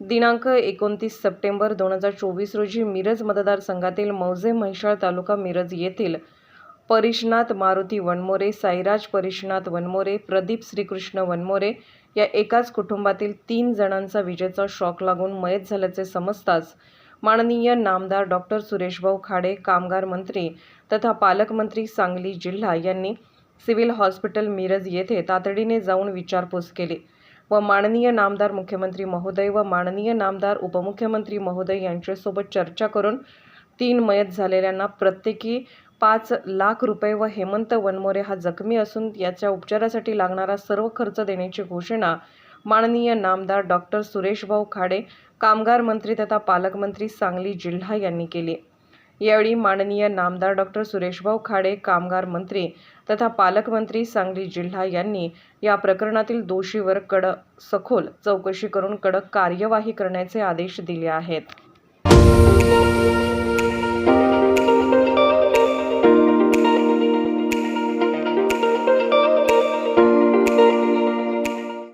दिनांक एकोणतीस सप्टेंबर दोन हजार चोवीस रोजी मिरज मतदारसंघातील मौजे म्हैसाळ तालुका मिरज येथील परिशनाथ मारुती वनमोरे साईराज परिशनाथ वनमोरे प्रदीप श्रीकृष्ण वनमोरे या एकाच कुटुंबातील तीन जणांचा विजेचा शॉक लागून मयत झाल्याचे समजताच माननीय नामदार डॉक्टर सुरेशभाऊ खाडे कामगार मंत्री तथा पालकमंत्री सांगली जिल्हा यांनी सिव्हिल हॉस्पिटल मिरज येथे तातडीने जाऊन विचारपूस केली. व माननीय नामदार मुख्यमंत्री महोदय व माननीय नामदार उपमुख्यमंत्री महोदय यांच्यासोबत चर्चा करून तीन मयत झालेल्यांना प्रत्येकी पाच लाख रुपये व हेमंत वनमोरे हा जखमी असून याच्या उपचारासाठी लागणारा सर्व खर्च देण्याची घोषणा माननीय नामदार डॉक्टर सुरेशभाऊ खाडे कामगार मंत्री तथा पालकमंत्री सांगली जिल्हा यांनी केली. यावेळी माननीय नामदार डॉक्टर सुरेशभाऊ खाडे कामगार मंत्री तथा पालकमंत्री सांगली जिल्हा यांनी या प्रकरणातील दोषीवर कड सखोल चौकशी करून कडक कार्यवाही करण्याचे आदेश दिले आहेत.